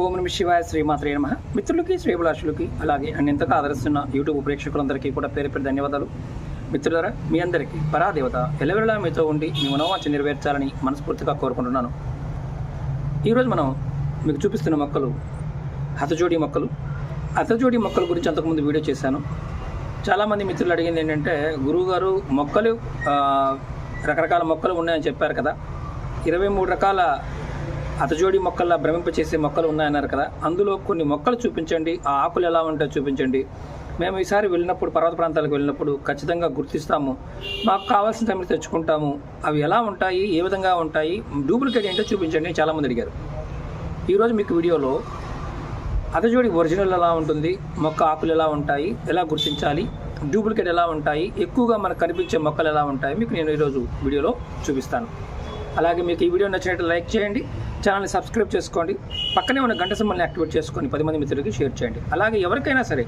ఓం నమ శివాయ శ్రీమాత్రే నమ. మిత్రులకి శ్రీభిలాషులకి అలాగే అన్నింతగా ఆదరిస్తున్న యూట్యూబ్ ప్రేక్షకులందరికీ కూడా పేరు పేరు ధన్యవాదాలు. మిత్రులారా మీ అందరికీ పరాదేవత ఎలవెలా మీతో ఉండి మీ మనోవాంఛ నెరవేర్చాలని మనస్ఫూర్తిగా కోరుకుంటున్నాను. ఈరోజు మనం మీకు చూపిస్తున్న మొక్కలు హతజోడి మొక్కలు. హతజోడి మొక్కల గురించి అంతకుముందు వీడియో చేశాను. చాలామంది మిత్రులు అడిగింది ఏంటంటే గురువుగారు మొక్కలు రకరకాల మొక్కలు ఉన్నాయని చెప్పారు కదా. ఇరవై మూడు రకాల అతజోడి మొక్కల్లా భ్రమింపచేసే మొక్కలు ఉన్నాయన్నారు కదా. అందులో కొన్ని మొక్కలు చూపించండి. ఆ ఆకులు ఎలా ఉంటాయో చూపించండి. మేము ఈసారి వెళ్ళినప్పుడు పర్వత ప్రాంతాలకు వెళ్ళినప్పుడు ఖచ్చితంగా గుర్తిస్తాము. మాకు కావాల్సిన టైంలో తెచ్చుకుంటాము. అవి ఎలా ఉంటాయి? ఏ విధంగా ఉంటాయి? డూప్లికేట్ ఏంటో చూపించండి అని చాలామంది అడిగారు. ఈరోజు మీకు వీడియోలో అతజోడి ఒరిజినల్ ఎలా ఉంటుంది? మొక్క ఆకులు ఎలా ఉంటాయి? ఎలా గుర్తించాలి? డూప్లికేట్ ఎలా ఉంటాయి? ఎక్కువగా మనకు కనిపించే మొక్కలు ఎలా ఉంటాయి? మీకు నేను ఈరోజు వీడియోలో చూపిస్తాను. అలాగే మీకు ఈ వీడియో నచ్చినట్టు లైక్ చేయండి. ఛానల్ని సబ్స్క్రైబ్ చేసుకోండి. పక్కనే ఉన్న గంట సింబల్ని యాక్టివేట్ చేసుకొని పది మంది మిత్రులకి షేర్ చేయండి. అలాగే ఎవరికైనా సరే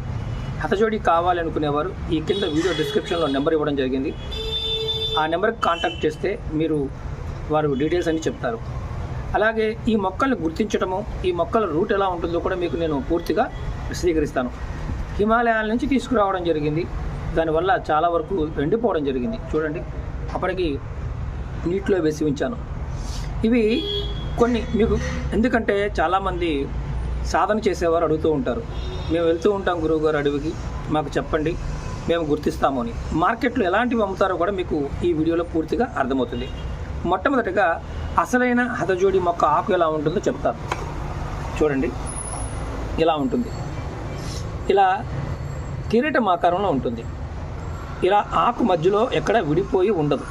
హతజోడి కావాలనుకునేవారు ఈ కింద వీడియో డిస్క్రిప్షన్లో నెంబర్ ఇవ్వడం జరిగింది. ఆ నెంబర్కి కాంటాక్ట్ చేస్తే మీరు వారు డీటెయిల్స్ అన్ని చెప్తారు. అలాగే ఈ మొక్కల్ని గుర్తించడము ఈ మొక్కల రూట్ ఎలా ఉంటుందో కూడా మీకు నేను పూర్తిగా విశదీకరిస్తాను. హిమాలయాల నుంచి తీసుకురావడం జరిగింది. దానివల్ల చాలా వరకు ఎండిపోవడం జరిగింది. చూడండి అప్పటికి నీటిలో వేసి ఉంచాను. ఇవి కొన్ని మీకు ఎందుకంటే చాలామంది సాధన చేసేవారు అడుగుతూ ఉంటారు. మేము వెళ్తూ ఉంటాం గురువుగారు అడవికి మాకు చెప్పండి మేము గుర్తిస్తాము అని. మార్కెట్లో ఎలాంటివి అమ్ముతారో కూడా మీకు ఈ వీడియోలో పూర్తిగా అర్థమవుతుంది. మొట్టమొదటిగా అసలైన హతజోడి మొక్క ఆకు ఎలా ఉంటుందో చెప్తారు చూడండి ఇలా ఉంటుంది. ఇలా కిరీటం ఆకారంలో ఉంటుంది. ఇలా ఆకు మధ్యలో ఎక్కడ విడిపోయి ఉండదు.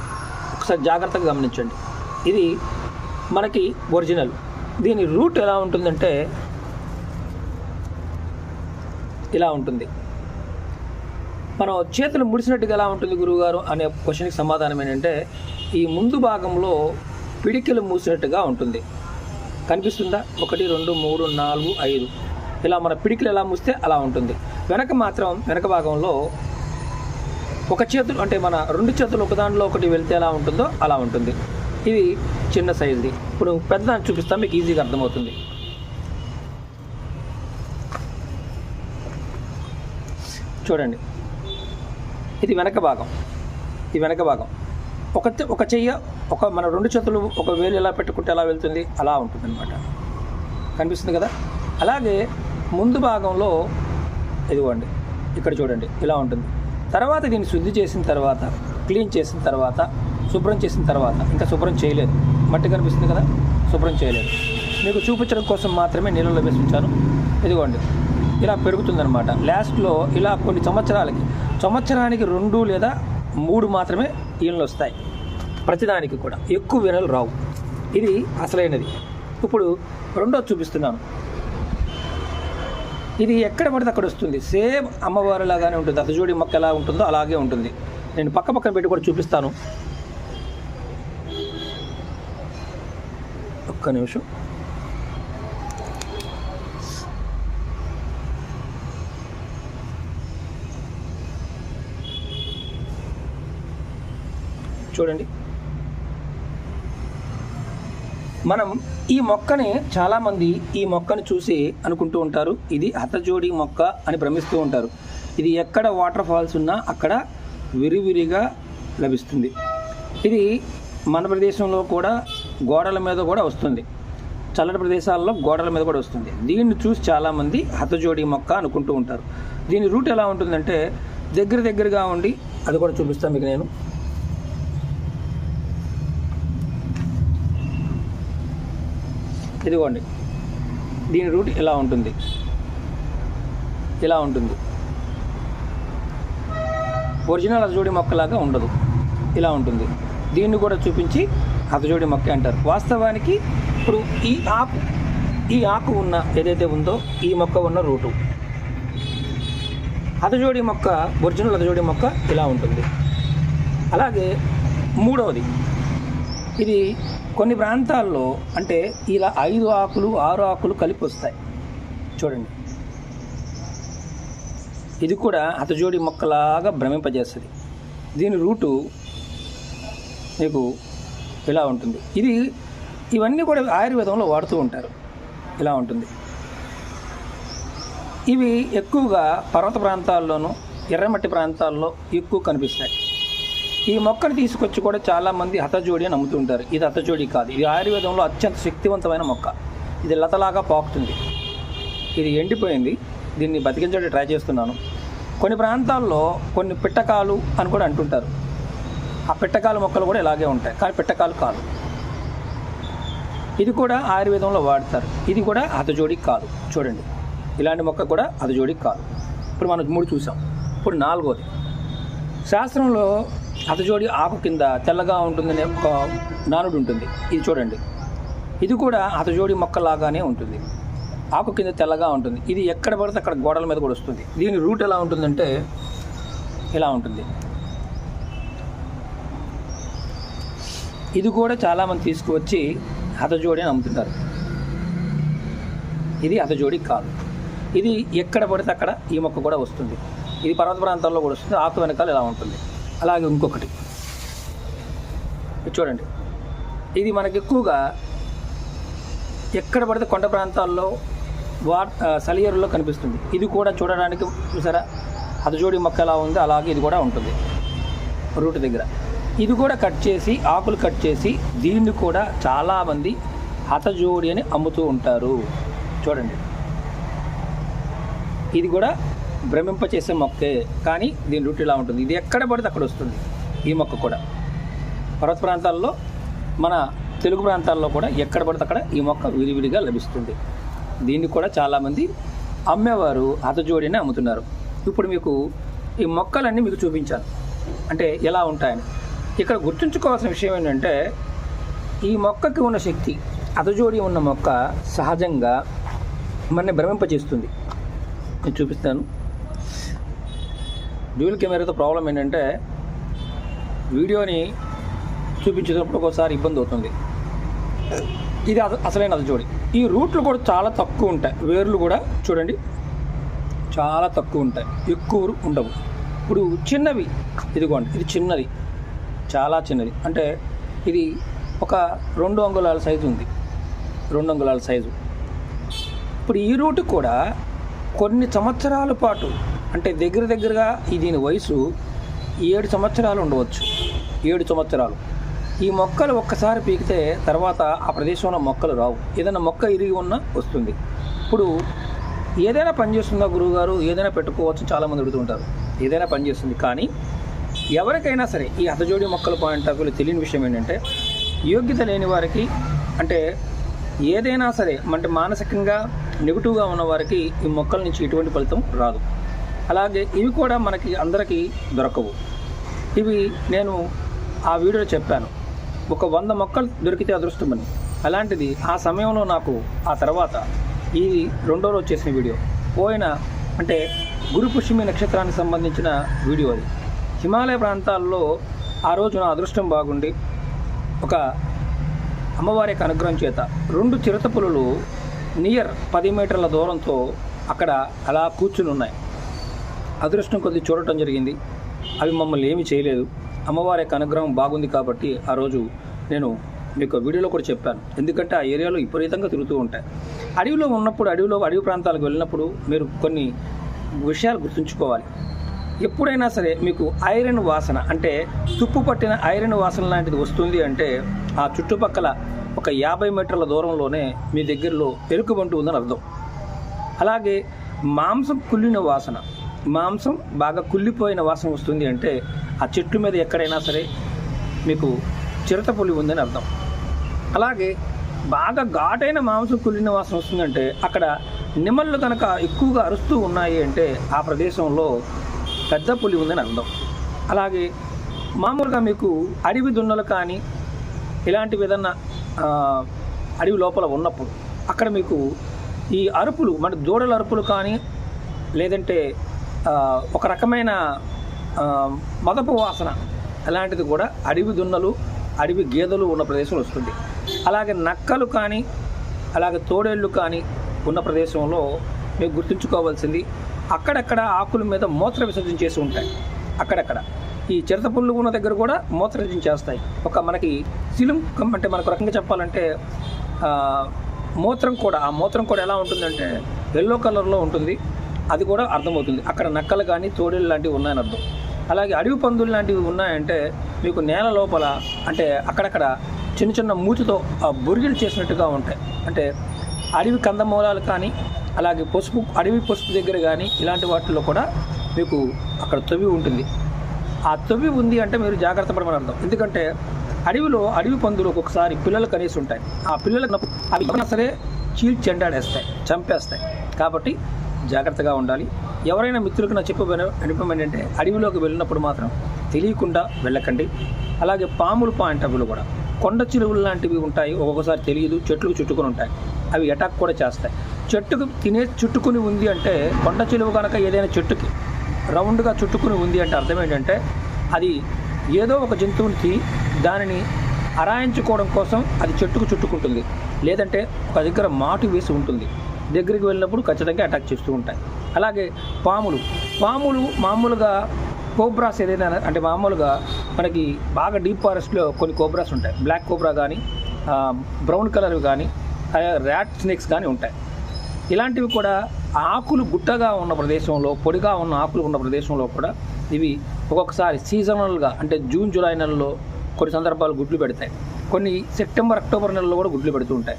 ఒకసారి జాగ్రత్తగా గమనించండి. ఇది మనకి ఒరిజినల్. దీని రూట్ ఎలా ఉంటుందంటే ఇలా ఉంటుంది. మనం చేతులు ముడిసినట్టుగా ఎలా ఉంటుంది గురువుగారు అనే క్వశ్చన్కి సమాధానం ఏంటంటే ఈ ముందు భాగంలో పిడికిలు మూసినట్టుగా ఉంటుంది. కనిపిస్తుందా? ఒకటి రెండు మూడు నాలుగు ఐదు. ఇలా మన పిడికిలు ఎలా మూస్తే అలా ఉంటుంది. వెనక మాత్రం వెనక భాగంలో ఒక చేతులు అంటే మన రెండు చేతులు ఒకదానిలో ఒకటి వెళ్తే ఎలా ఉంటుందో అలా ఉంటుంది. ఇది చిన్న సైజుది. ఇప్పుడు పెద్ద దాన్ని చూపిస్తాను మీకు ఈజీగా అర్థమవుతుంది. చూడండి. ఇది వెనక భాగం. ఇది వెనక భాగం. ఒక ఒక చెయ్య ఒక మన రెండు చేతులు ఒక వేలు ఎలా పెట్టుకుంటే ఎలా వెళ్తుంది అలా ఉంటుంది అనమాట కనిపిస్తుంది కదా? అలాగే ముందు భాగంలో ఇదిగోండి ఇక్కడ చూడండి ఇలా ఉంటుంది. తర్వాత దీన్ని శుద్ధి చేసిన తర్వాత క్లీన్ చేసిన తర్వాత శుభ్రం చేసిన తర్వాత ఇంకా శుభ్రం చేయలేదు. మట్టి కనిపిస్తుంది కదా? శుభ్రం చేయలేదు. మీకు చూపించడం కోసం మాత్రమే నీళ్ళలో వేసి ఉంచాను ఇదిగోండి. ఇలా పెరుగుతుందనమాట లాస్ట్లో ఇలా కొన్ని సంవత్సరాలకి సంవత్సరానికి రెండు లేదా మూడు మాత్రమే ఈనలు వస్తాయి. ప్రతిదానికి కూడా. ఎక్కువ వీణలు రావు. ఇది అసలైనది. ఇప్పుడు రెండో చూపిస్తున్నాను. ఇది ఎక్కడ పడితే అక్కడ వస్తుంది. సేమ్ అమ్మవారి లాగానే ఉంటుంది. అతజోడి మొక్క ఎలా ఉంటుందో అలాగే ఉంటుంది. నేను పక్క పక్కన పెట్టి కూడా చూపిస్తాను. ఒక్క నిమిషం. చూడండి. మనం ఈ మొక్కని చాలామంది ఈ మొక్కను చూసి అనుకుంటూ ఉంటారు. ఇది హతజోడి మొక్క అని భ్రమిస్తూ ఉంటారు. ఇది ఎక్కడ వాటర్ ఫాల్స్ ఉన్నా అక్కడ విరివిరిగా లభిస్తుంది. ఇది మన ప్రదేశంలో కూడా గోడల మీద కూడా వస్తుంది. చల్లటి ప్రదేశాల్లో గోడల మీద కూడా వస్తుంది. దీన్ని చూసి చాలామంది హతజోడి మొక్క అనుకుంటూ ఉంటారు. దీని రూట్ ఎలా ఉంటుందంటే దగ్గర దగ్గరగా ఉండి అది కూడా చూపిస్తాను మీకు నేను. ఇదిగోండి. దీని రూట్ ఇలా ఉంటుంది. ఇలా ఉంటుంది. ఒరిజినల్ అతజోడి మొక్కలాగా ఉండదు. ఇలా ఉంటుంది. దీన్ని కూడా చూపించి అతజోడి మొక్క అంటారు. వాస్తవానికి ఇప్పుడు ఈ ఆకు ఈ ఆకు ఉన్న ఏదైతే ఉందో ఈ మొక్క ఉన్న రూటు. అతజోడి మొక్క ఒరిజినల్ అతజోడి మొక్క ఇలా ఉంటుంది. అలాగే మూడవది. ఇది కొన్ని ప్రాంతాల్లో అంటే ఇలా ఐదు ఆకులు ఆరు ఆకులు కలిపి వస్తాయి. చూడండి. ఇది కూడా హతజోడి మొక్కలాగా భ్రమింపజేస్తుంది. దీని రూటు మీకు ఇలా ఉంటుంది. ఇది ఇవన్నీ కూడా ఆయుర్వేదంలో వాడుతూ ఉంటారు. ఇలా ఉంటుంది. ఇవి ఎక్కువగా పర్వత ప్రాంతాల్లోనూ ఎర్రమట్టి ప్రాంతాల్లో ఎక్కువ కనిపిస్తాయి. ఈ మొక్కను తీసుకొచ్చి కూడా చాలామంది హతజోడి అని అమ్ముతుంటారు ఇది హతజోడి కాదు. ఇది ఆయుర్వేదంలో అత్యంత శక్తివంతమైన మొక్క. ఇది లతలాగా పాకుతుంది. ఇది ఎండిపోయింది. దీన్ని బతికించడానికి ట్రై చేస్తున్నాను. కొన్ని ప్రాంతాల్లో కొన్ని పిట్టకాలు అని కూడా అంటుంటారు. ఆ పిట్టకాలు మొక్కలు కూడా ఇలాగే ఉంటాయి. కానీ పిట్టకాలు కాదు. ఇది కూడా ఆయుర్వేదంలో వాడతారు. ఇది కూడా హతజోడి కాదు. చూడండి. ఇలాంటి మొక్క కూడా హతజోడి కాదు. ఇప్పుడు మనం మూడు చూసాం. ఇప్పుడు నాలుగోది. శాస్త్రంలో హతజోడి ఆకు కింద తెల్లగా ఉంటుందనే ఒక నానుడు ఉంటుంది. ఇది చూడండి. ఇది కూడా హతజోడి మొక్కలాగానే ఉంటుంది. ఆకు కింద తెల్లగా ఉంటుంది. ఇది ఎక్కడ పడితే అక్కడ గోడల మీద కూడా వస్తుంది. దీని రూట్ ఎలా ఉంటుందంటే ఇలా ఉంటుంది. ఇది కూడా చాలామంది తీసుకువచ్చి హతజోడి అని అమ్ముతుంటారు ఇది హతజోడి కాదు. ఇది ఎక్కడ పడితే అక్కడ ఈ మొక్క కూడా వస్తుంది. ఇది పర్వత ప్రాంతాల్లో కూడా వస్తుంది. ఆకు వెనకాల ఇలా ఉంటుంది. అలాగే ఇంకొకటి. చూడండి. ఇది మనకి ఎక్కువగా ఎక్కడ పడితే కొండ ప్రాంతాల్లో వా సలియరులో కనిపిస్తుంది. ఇది కూడా చూడడానికి చూసారా? హతజోడి మొక్క ఎలా ఉంది? అలాగే ఇది కూడా ఉంటుంది. రూట్ దగ్గర. ఇది కూడా కట్ చేసి ఆకులు కట్ చేసి దీన్ని కూడా చాలామంది హతజోడి అని అమ్ముతూ ఉంటారు. చూడండి. ఇది కూడా భ్రమింపచేసే మొక్కే కానీ దీని రూట్ ఇలా ఉంటుంది. ఇది ఎక్కడ పడితే అక్కడ వస్తుంది ఈ మొక్క కూడా. పర్వత ప్రాంతాల్లో మన తెలుగు ప్రాంతాల్లో కూడా ఎక్కడ పడితే అక్కడ ఈ మొక్క విడివిడిగా లభిస్తుంది. దీన్ని కూడా చాలామంది అమ్మేవారు హతజోడిని అమ్ముతున్నారు. ఇప్పుడు మీకు ఈ మొక్కలన్నీ మీకు చూపించాను. అంటే ఎలా ఉంటాయని. ఇక్కడ గుర్తుంచుకోవాల్సిన విషయం ఏంటంటే ఈ మొక్కకి ఉన్న శక్తి అతజోడి ఉన్న మొక్క సహజంగా మనని భ్రమింపచేస్తుంది. నేను చూపిస్తాను. డ్యూల్ కెమెరాతో ప్రాబ్లం ఏంటంటే వీడియోని చూపించేటప్పుడు ఒకసారి ఇబ్బంది అవుతుంది. ఇది అస- అసలైన అతజోడి ఈ రూట్లు కూడా చాలా తక్కువ ఉంటాయి. వేర్లు కూడా చూడండి చాలా తక్కువ ఉంటాయి. ఎక్కువ ఉండవు. ఇప్పుడు చిన్నవి ఇదిగోండి ఇది చిన్నది. చాలా చిన్నది. అంటే ఇది ఒక రెండు అంగుళాల సైజు ఉంది. రెండు అంగుళాల సైజు. ఇప్పుడు ఈ రూట్ కూడా కొన్ని సంవత్సరాల పాటు అంటే దగ్గర దగ్గరగా ఈ దీని వయసు ఏడు సంవత్సరాలు ఉండవచ్చు. ఏడు సంవత్సరాలు. ఈ మొక్కలు ఒక్కసారి పీకితే తర్వాత ఆ ప్రదేశంలో మొక్కలు రావు. ఏదైనా మొక్క ఇరిగి ఉన్నా వస్తుంది. ఇప్పుడు ఏదైనా పనిచేస్తుందా గురువుగారు? ఏదైనా పెట్టుకోవచ్చు చాలామంది అడుగుతుంటారు. ఏదైనా పనిచేస్తుంది కానీ ఎవరికైనా సరే ఈ హతజోడి మొక్కల పాయింట్ ఆఫ్ వ్యూలో తెలియని విషయం ఏంటంటే యోగ్యత లేని వారికి అంటే ఏదైనా సరే అంటే మానసికంగా నెగిటివ్గా ఉన్న వారికి ఈ మొక్కల నుంచి ఎటువంటి ఫలితం రాదు. అలాగే ఇవి కూడా మనకి అందరికీ దొరకవు. ఇవి నేను ఆ వీడియోలో చెప్పాను. ఒక వంద మొక్కలు దొరికితే అదృష్టమని. అలాంటిది ఆ సమయంలో నాకు ఆ తర్వాత ఈ రెండో రోజు చేసిన వీడియో. పోయిన అంటే గురు పుష్యమి నక్షత్రానికి సంబంధించిన వీడియో అది. హిమాలయ ప్రాంతాల్లో ఆ రోజు నా అదృష్టం బాగుండి ఒక అమ్మవారి యొక్క అనుగ్రహం చేత రెండు చిరుత పులులు నియర్ పది మీటర్ల దూరంతో అక్కడ అలా కూర్చుని ఉన్నాయి. అదృష్టం కొద్ది చూడటం జరిగింది. అవి మమ్మల్ని ఏమీ చేయలేదు. అమ్మవారి యొక్క అనుగ్రహం బాగుంది కాబట్టి ఆ రోజు నేను మీకు వీడియోలో కూడా చెప్పాను. ఎందుకంటే ఆ ఏరియాలో విపరీతంగా తిరుగుతూ ఉంటాయి. అడవిలో ఉన్నప్పుడు అడవిలో అడవి ప్రాంతాలకు వెళ్ళినప్పుడు మీరు కొన్ని విషయాలు గుర్తుంచుకోవాలి. ఎప్పుడైనా సరే మీకు ఐరన్ వాసన అంటే తుప్పు పట్టిన ఐరన్ వాసన లాంటిది వస్తుంది అంటే ఆ చుట్టుపక్కల ఒక యాభై మీటర్ల దూరంలోనే మీ దగ్గరలో ఎలుకబంటు ఉందని అర్థం. అలాగే మాంసం కుళ్ళిన వాసన మాంసం బాగా కుళ్ళిపోయిన వాసన వస్తుంది అంటే ఆ చెట్టు మీద ఎక్కడైనా సరే మీకు చిరత పులి ఉందని అర్థం. అలాగే బాగా ఘాటైన మాంసం కుళ్ళిన వాసన వస్తుందంటే అక్కడ నిమ్మళ్ళు కనుక ఎక్కువగా అరుస్తూ ఉన్నాయి అంటే ఆ ప్రదేశంలో పెద్ద పులి ఉందని అర్థం. అలాగే మామూలుగా మీకు అడవి దున్నలు కానీ ఇలాంటివి ఏదన్నా అడవి లోపల ఉన్నప్పుడు అక్కడ మీకు ఈ అరుపులు మన దూడల అరుపులు కానీ లేదంటే ఒక రకమైన మదపు వాసన అలాంటిది కూడా అడవి దున్నలు అడవి గేదెలు ఉన్న ప్రదేశంలో వస్తుంది. అలాగే నక్కలు కానీ అలాగే తోడేళ్ళు కానీ ఉన్న ప్రదేశంలో మీరు గుర్తుంచుకోవాల్సింది అక్కడక్కడ ఆకుల మీద మూత్ర విసర్జన చేసి ఉంటాయి. అక్కడక్కడ. ఈ చిరత పుల్లు ఉన్న దగ్గర కూడా మూత్ర విసర్జన చేస్తాయి. ఒక మనకి సిలిం అంటే మనకు రకంగా చెప్పాలంటే మూత్రం కూడా ఆ మూత్రం కూడా ఎలా ఉంటుందంటే ఎల్లో కలర్లో ఉంటుంది. అది కూడా అర్థమవుతుంది. అక్కడ నక్కలు కానీ తోడేళ్ళు లాంటివి ఉన్నాయని అర్థం. అలాగే అడవి పందులు లాంటివి ఉన్నాయంటే మీకు నేల లోపల అంటే అక్కడక్కడ చిన్న చిన్న మూతితో ఆ బొరిగిలు చేసినట్టుగా ఉంటాయి. అంటే అడవి కందమూలాలు కానీ అలాగే పసుపు అడవి పసుపు దగ్గర కానీ ఇలాంటి వాటిల్లో కూడా మీకు అక్కడ తొవి ఉంటుంది. ఆ తొవి ఉంది అంటే మీరు జాగ్రత్త పడమని అర్థం. ఎందుకంటే అడవిలో అడవి పందులు ఒక్కొక్కసారి పిల్లలు కనీసి ఉంటాయి. ఆ పిల్లలకు అవి సరే చీల్చి చెండాడేస్తాయి చంపేస్తాయి. కాబట్టి జాగ్రత్తగా ఉండాలి. ఎవరైనా మిత్రులకు నా చెప్పబోయిన అనుభవం ఏంటంటే అడవిలోకి వెళ్ళినప్పుడు మాత్రం తెలియకుండా వెళ్ళకండి. అలాగే పాములు పాయింట్ అవిలు కూడా. కొండ చిరువులు లాంటివి ఉంటాయి ఒక్కొక్కసారి తెలియదు చెట్లకు చుట్టుకొని ఉంటాయి. అవి అటాక్ కూడా చేస్తాయి. చెట్టుకు తినే చుట్టుకుని ఉంది అంటే కొండ చిలువ కనుక ఏదైనా చెట్టుకి రౌండ్గా చుట్టుకుని ఉంది అంటే అర్థం ఏంటంటే అది ఏదో ఒక జంతువుని తిని దానిని అరాయించుకోవడం కోసం అది చెట్టుకు చుట్టుకుంటుంది. లేదంటే ఒక దగ్గర మాటు వేసి ఉంటుంది. దగ్గరికి వెళ్ళినప్పుడు ఖచ్చితంగా అటాక్ చేస్తూ ఉంటాయి. అలాగే పాములు. పాములు మామూలుగా కోబ్రాస్ ఏదైనా అంటే మామూలుగా మనకి బాగా డీప్ ఫారెస్ట్లో కొన్ని కోబ్రాస్ ఉంటాయి. బ్లాక్ కోబ్రా కానీ బ్రౌన్ కలర్ కానీ ర్యాట్ స్నేక్స్ కానీ ఉంటాయి. ఇలాంటివి కూడా ఆకులు గుట్టగా ఉన్న ప్రదేశంలో పొడిగా ఉన్న ఆకులు ఉన్న ప్రదేశంలో కూడా ఇవి ఒక్కొక్కసారి సీజనల్గా అంటే జూన్ జూలై నెలలో కొన్ని సందర్భాలు గుడ్లు పెడతాయి. కొన్ని సెప్టెంబర్ అక్టోబర్ నెలలో కూడా గుడ్లు పెడుతూ ఉంటాయి.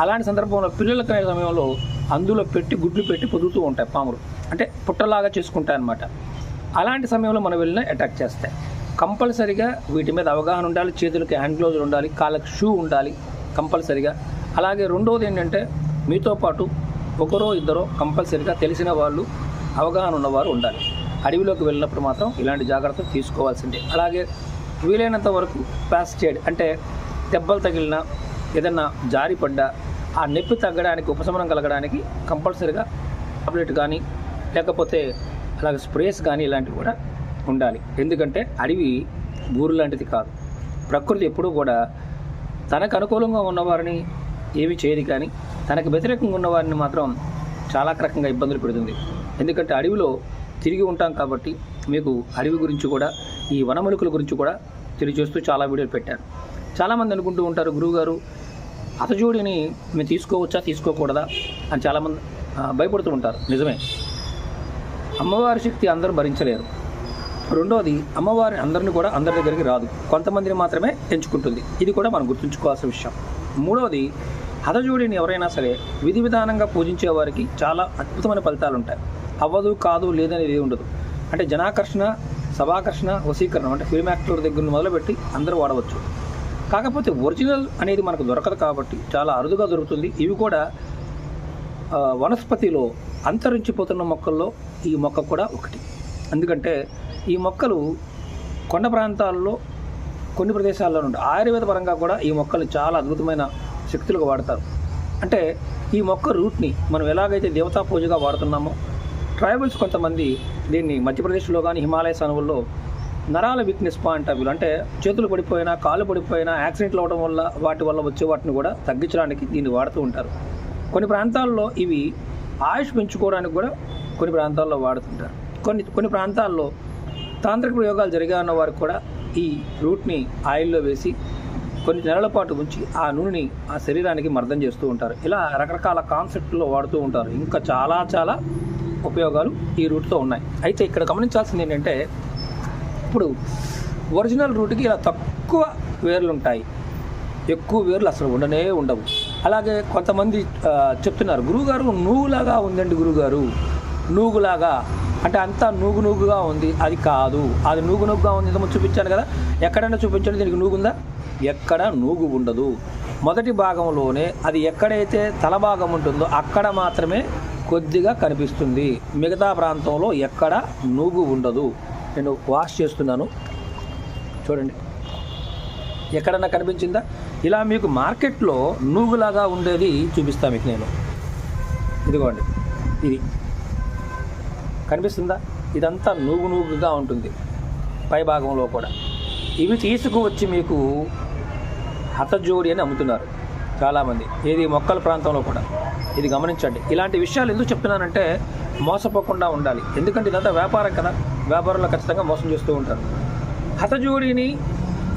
అలాంటి సందర్భంలో పిల్లలు కనే సమయంలో అందులో పెట్టి గుడ్లు పెట్టి పొదుగుతూ ఉంటాయి పాములు. అంటే పుట్టలాగా చేసుకుంటాయి అన్నమాట. అలాంటి సమయంలో మనం వెళ్ళిన అటాక్ చేస్తాయి. కంపల్సరిగా వీటి మీద అవగాహన ఉండాలి చేతులకి హ్యాండ్ గ్లోజులు ఉండాలి కాళ్ళకి షూ ఉండాలి కంపల్సరిగా. అలాగే రెండవది ఏంటంటే మీతో పాటు ఒకరో ఇద్దరో కంపల్సరిగా తెలిసిన వాళ్ళు అవగాహన ఉన్నవారు ఉండాలి. అడవిలోకి వెళ్ళినప్పుడు మాత్రం ఇలాంటి జాగ్రత్తలు తీసుకోవాల్సిందే. అలాగే వీలైనంత వరకు ఫాస్ట్ అంటే దెబ్బలు తగిలిన ఏదన్నా జారి పడ్డా ఆ నొప్పి తగ్గడానికి ఉపశమనం కలగడానికి కంపల్సరిగా టాబ్లెట్ కానీ లేకపోతే అలాగే స్ప్రేస్ కానీ ఇలాంటివి కూడా ఉండాలి. ఎందుకంటే అడవి ఊరు లాంటిది కాదు. ప్రకృతి ఎప్పుడూ కూడా తనకు అనుకూలంగా ఉన్నవారిని ఏమీ చేయదు కానీ తనకు వ్యతిరేకంగా ఉన్నవారిని మాత్రం చాలా రకంగా ఇబ్బందులు పెడుతుంది. ఎందుకంటే అడవిలో తిరిగి ఉంటాం కాబట్టి మీకు అడవి గురించి కూడా ఈ వనమలుకుల గురించి కూడా తెలియజేస్తూ చాలా వీడియోలు పెట్టాను. చాలామంది అనుకుంటూ ఉంటారు గురువుగారు హతజోడిని మేము తీసుకోవచ్చా తీసుకోకూడదా అని చాలామంది భయపడుతూ ఉంటారు. నిజమే. అమ్మవారి శక్తి అందరూ భరించలేరు. రెండోది అమ్మవారి అందరిని కూడా అందరి దగ్గరికి రాదు. కొంతమందిని మాత్రమే ఎంచుకుంటుంది. ఇది కూడా మనం గుర్తుంచుకోవాల్సిన విషయం. మూడవది హతజోడిని ఎవరైనా సరే విధి విధానంగా పూజించే వారికి చాలా అద్భుతమైన ఫలితాలు ఉంటాయి. అవ్వదు కాదు లేదనేది ఉండదు. అంటే జనాకర్షణ సభాకర్షణ వసీకరణ అంటే ఫిల్మ్ యాక్టర్ దగ్గర మొదలుపెట్టి అందరూ వాడవచ్చు. కాకపోతే ఒరిజినల్ అనేది మనకు దొరకదు కాబట్టి చాలా అరుదుగా దొరుకుతుంది. ఇవి కూడా వనస్పతిలో అంతరించిపోతున్న మొక్కల్లో ఈ మొక్క కూడా ఒకటి. ఎందుకంటే ఈ మొక్కలు కొండ ప్రాంతాల్లో కొన్ని ప్రదేశాల్లో నుండి ఆయుర్వేద పరంగా కూడా ఈ మొక్కలు చాలా అద్భుతమైన శక్తులుగా వాడతారు. అంటే ఈ మొక్క రూట్ని మనం ఎలాగైతే దేవతా పూజగా వాడుతున్నామో ట్రైబల్స్ కొంతమంది దీన్ని మధ్యప్రదేశ్లో కానీ హిమాలయ సనువుల్లో నరాల వీక్నెస్ పాయింట్ అవి. అంటే చేతులు పడిపోయినా కాళ్ళు పడిపోయినా యాక్సిడెంట్లు అవ్వడం వల్ల వాటి వల్ల వచ్చే వాటిని కూడా తగ్గించడానికి దీన్ని వాడుతూ ఉంటారు. కొన్ని ప్రాంతాల్లో ఇవి ఆయుష్ పెంచుకోవడానికి కూడా కొన్ని ప్రాంతాల్లో వాడుతుంటారు. కొన్ని కొన్ని ప్రాంతాల్లో తాంత్రిక ప్రయోగాలు జరిగాయన్న వారికి కూడా ఈ రూట్ని ఆయిల్లో వేసి కొన్ని నెలల పాటు ఉంచి ఆ నూనెని ఆ శరీరానికి మర్దం చేస్తూ ఉంటారు. ఇలా రకరకాల కాన్సెప్ట్లో వాడుతూ ఉంటారు. ఇంకా చాలా చాలా ఉపయోగాలు ఈ రూట్తో ఉన్నాయి. అయితే ఇక్కడ గమనించాల్సింది ఏంటంటే ఇప్పుడు ఒరిజినల్ రూట్కి ఇలా తక్కువ వేర్లు ఉంటాయి ఎక్కువ వేర్లు అసలు ఉండనే ఉండవు. అలాగే కొంతమంది చెప్తున్నారు గురువుగారు నూగులాగా ఉందండి గురువుగారు. నూగులాగా. అంటే అంతా నూగు నూగుగా ఉంది. అది కాదు. అది నూగు నూగుగా ఉంది ఇంతకుముందు చూపించాను కదా. ఎక్కడైనా చూపించండి దీనికి నూగుందా? ఎక్కడ నూగు ఉండదు. మొదటి భాగంలోనే అది ఎక్కడైతే తల భాగం ఉంటుందో అక్కడ మాత్రమే కొద్దిగా కనిపిస్తుంది. మిగతా ప్రాంతంలో ఎక్కడ నూగు ఉండదు. నేను వాష్ చేస్తున్నాను. చూడండి. ఎక్కడన్నా కనిపించిందా? ఇలా మీకు మార్కెట్లో నూగులాగా ఉండేది చూపిస్తా మీకు నేను. ఇదిగోండి. ఇది. కనిపిస్తుందా? ఇదంతా నూగు నూగుగా ఉంటుంది. పై భాగంలో కూడా. ఇవి తీసుకువచ్చి మీకు హతజోడి అని అమ్ముతున్నారు చాలామంది. ఏది? మొక్కల ప్రాంతంలో కూడా. ఇది గమనించండి. ఇలాంటి విషయాలు ఎందుకు చెప్తున్నానంటే మోసపోకుండా ఉండాలి. ఎందుకంటే ఇదంతా వ్యాపారం కదా. వ్యాపారంలో ఖచ్చితంగా మోసం చేస్తూ ఉంటారు. హతజోడిని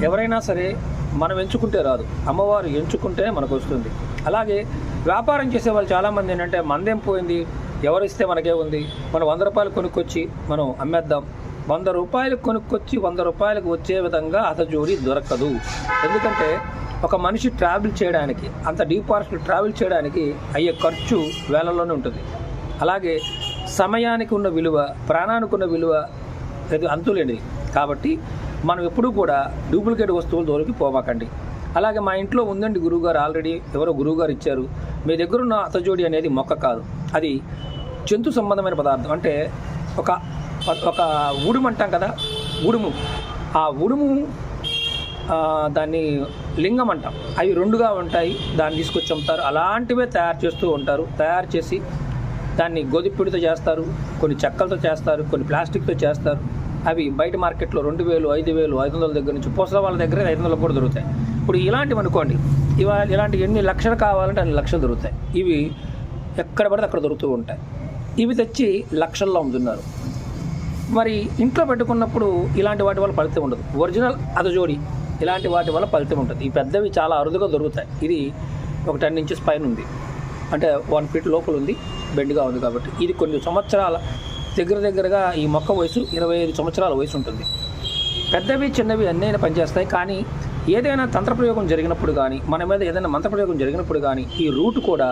ఎవరైనా సరే మనం ఎంచుకుంటే రాదు. అమ్మవారు ఎంచుకుంటే మనకు వస్తుంది. అలాగే వ్యాపారం చేసే వాళ్ళు చాలామంది ఏంటంటే మందేం పోయింది? ఎవరిస్తే మనకే ఉంది? మనం వంద రూపాయలు కొనుక్కొచ్చి మనం అమ్మేద్దాం. వంద రూపాయలు కొనుక్కొచ్చి వంద రూపాయలకు వచ్చే విధంగా అతజోడి దొరకదు. ఎందుకంటే ఒక మనిషి ట్రావెల్ చేయడానికి అంత డీప్ ఫారెస్ట్ ట్రావెల్ చేయడానికి అయ్యే ఖర్చు వేలల్లోనే ఉంటుంది. అలాగే సమయానికి ఉన్న విలువ ప్రాణానికి ఉన్న విలువ అది అంతులేనిది. కాబట్టి మనం ఎప్పుడూ కూడా డూప్లికేట్ వస్తువులు దూరకి పోమాకండి. అలాగే మా ఇంట్లో ఉందండి గురువుగారు ఆల్రెడీ ఎవరో గురువుగారు ఇచ్చారు. మీ దగ్గర ఉన్న అతజోడి అనేది మొక్క కాదు. అది జంతు సంబంధమైన పదార్థం. అంటే ఒక ఒక ఉడుము అంటాం కదా ఉడుము. ఆ ఉడుము దాన్ని లింగం అంటాం. అవి రెండుగా ఉంటాయి. దాన్ని తీసుకొచ్చి అమ్ముతారు అలాంటివే తయారు చేస్తూ ఉంటారు. తయారు చేసి దాన్ని గోధిపిడితో చేస్తారు కొన్ని చెక్కలతో చేస్తారు కొన్ని ప్లాస్టిక్తో చేస్తారు. అవి బయట మార్కెట్లో రెండు వేలు ఐదు వేలు ఐదు వందల దగ్గర నుంచి పూసల వాళ్ళ దగ్గర ఐదు వందలు కూడా దొరుకుతాయి. ఇప్పుడు ఇలాంటివి అనుకోండి ఇవా ఇలాంటి ఎన్ని లక్షలు కావాలంటే అన్ని లక్షలు దొరుకుతాయి. ఇవి ఎక్కడ పడితే అక్కడ దొరుకుతూ ఉంటాయి. ఇవి తెచ్చి లక్షల్లో అమ్ముతున్నారు. మరి ఇంట్లో పెట్టుకున్నప్పుడు ఇలాంటి వాటి వల్ల ఫలితం ఉండదు. ఒరిజినల్ అదజోడి ఇలాంటి వాటి వల్ల ఫలితం ఉంటుంది. ఈ పెద్దవి చాలా అరుదుగా దొరుకుతాయి. ఇది ఒక టెన్ ఇంచెస్ పైన ఉంది. అంటే వన్ ఫీట్ లోపల ఉంది బెండ్గా ఉంది కాబట్టి. ఇది కొన్ని సంవత్సరాల దగ్గర దగ్గరగా ఈ మొక్క వయసు ఇరవై ఐదు సంవత్సరాల వయసు ఉంటుంది. పెద్దవి చిన్నవి అన్నైనా పనిచేస్తాయి. కానీ ఏదైనా తంత్రప్రయోగం జరిగినప్పుడు కానీ మన మీద ఏదైనా మంత్రప్రయోగం జరిగినప్పుడు కానీ ఈ రూట్ కూడా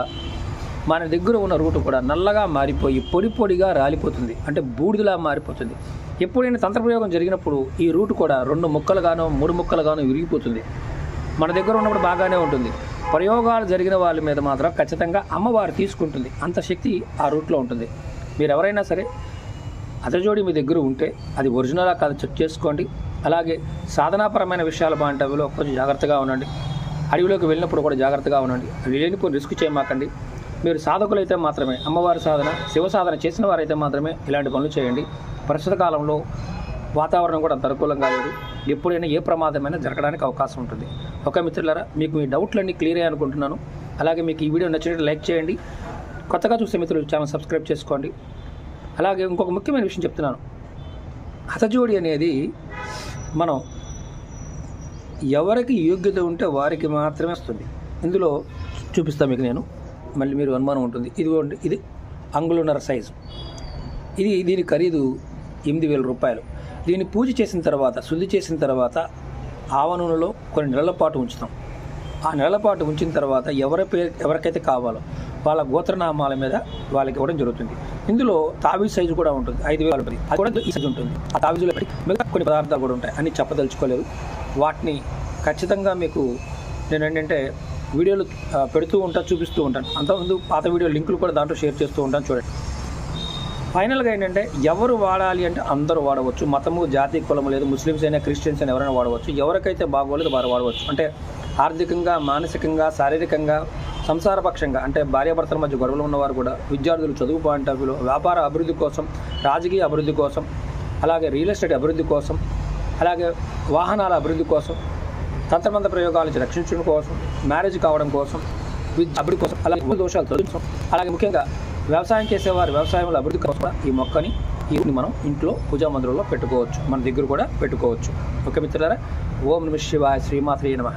మన దగ్గర ఉన్న రూట్ కూడా నల్లగా మారిపోయి పొడి పొడిగా రాలిపోతుంది. అంటే బూడిదలా మారిపోతుంది. ఎప్పుడైనా తంత్రప్రయోగం జరిగినప్పుడు ఈ రూట్ కూడా రెండు ముక్కలుగానో మూడు ముక్కలుగానో విరిగిపోతుంది. మన దగ్గర ఉన్నప్పుడు బాగానే ఉంటుంది. ప్రయోగాలు జరిగిన వాళ్ళ మీద మాత్రం ఖచ్చితంగా అమ్మవారు తీసుకుంటుంది. అంత శక్తి ఆ రూట్లో ఉంటుంది. మీరు ఎవరైనా సరే అతజోడి మీ దగ్గర ఉంటే అది ఒరిజినలా కాదు చెక్ చేసుకోండి. అలాగే సాధనాపరమైన విషయాలు బాంటవిలో కొంచెం జాగ్రత్తగా ఉండండి. అడవిలోకి వెళ్ళినప్పుడు కూడా జాగ్రత్తగా ఉండండి. లేనిపోయి రిస్క్ చేయమాకండి. మీరు సాధకులైతే మాత్రమే అమ్మవారి సాధన శివ సాధన చేసిన వారైతే మాత్రమే ఇలాంటి పనులు చేయండి. ప్రస్తుత కాలంలో వాతావరణం కూడా అంత అనుకూలంగా లేదు ఎప్పుడైనా ఏ ప్రమాదమైనా జరగడానికి అవకాశం ఉంటుంది. ఒక మిత్రులారా మీకు మీ డౌట్లన్నీ క్లియర్ అయ్యాయి అనుకుంటున్నాను. అలాగే మీకు ఈ వీడియో నచ్చినట్టు లైక్ చేయండి. కొత్తగా చూసే మిత్రులు ఛానల్ సబ్స్క్రైబ్ చేసుకోండి. అలాగే ఇంకొక ముఖ్యమైన విషయం చెప్తున్నాను. హతజోడి అనేది మనం ఎవరికి యోగ్యత ఉంటే వారికి మాత్రమే వస్తుంది. ఇందులో చూపిస్తాను మీకు నేను. మళ్ళీ మీరు అనుమానం ఉంటుంది. ఇదిగోండి ఇది అంగుళన్నర సైజు. ఇది దీని ఖరీదు ఎనిమిది వేల రూపాయలు. దీన్ని పూజ చేసిన తర్వాత శుద్ధి చేసిన తర్వాత ఆవనూనెలో కొన్ని నెలల పాటు ఉంచుతాం. ఆ నెలల పాటు ఉంచిన తర్వాత ఎవరి పేరు ఎవరికైతే కావాలో వాళ్ళ గోత్రనామాల మీద వాళ్ళకి ఇవ్వడం జరుగుతుంది. ఇందులో తావీ సైజు కూడా ఉంటుంది. ఐదు వేల అది కూడా ఈ సైజు ఉంటుంది. ఆ తావీజులో మిగతా కొన్ని పదార్థాలు కూడా ఉంటాయి. అన్ని చెప్పదలుచుకోలేదు. వాటిని ఖచ్చితంగా మీకు నేను ఏంటంటే వీడియోలు పెడుతూ ఉంటాను చూపిస్తూ ఉంటాను. అంతకుముందు పాత వీడియో లింకులు కూడా దాంట్లో షేర్ చేస్తూ ఉంటాను. చూడండి. ఫైనల్గా ఏంటంటే ఎవరు వాడాలి అంటే అందరూ వాడవచ్చు. మతము జాతి కులము లేదు. ముస్లిమ్స్ అయినా క్రిస్టియన్స్ అయినా ఎవరైనా వాడవచ్చు. ఎవరికైతే బాగోలేదు వారు వాడవచ్చు. అంటే ఆర్థికంగా మానసికంగా శారీరకంగా సంసారపక్షంగా అంటే భార్యాభర్తల మధ్య గొడవలు ఉన్నవారు కూడా విద్యార్థులు చదువు పాయింట్ ఆఫ్ వ్యూలో వ్యాపార అభివృద్ధి కోసం రాజకీయ అభివృద్ధి కోసం అలాగే రియల్ ఎస్టేట్ అభివృద్ధి కోసం అలాగే వాహనాల అభివృద్ధి కోసం తంత్రమంత్ర ప్రయోగాల నుంచి రక్షించడం కోసం మ్యారేజ్ కావడం కోసం విద్య అభివృద్ధి కోసం అలాగే దోషాలు తొలగించడం అలాగే ముఖ్యంగా వ్యవసాయం చేసేవారు వ్యవసాయంలో అభివృద్ధి కోసం ఈ మొక్కని ఈ మనం ఇంట్లో పూజా మందిరంలో పెట్టుకోవచ్చు. మన దగ్గర కూడా పెట్టుకోవచ్చు. ఓకే మిత్రులారా? ఓం నమ శివాయ శ్రీమాత్రే నమ.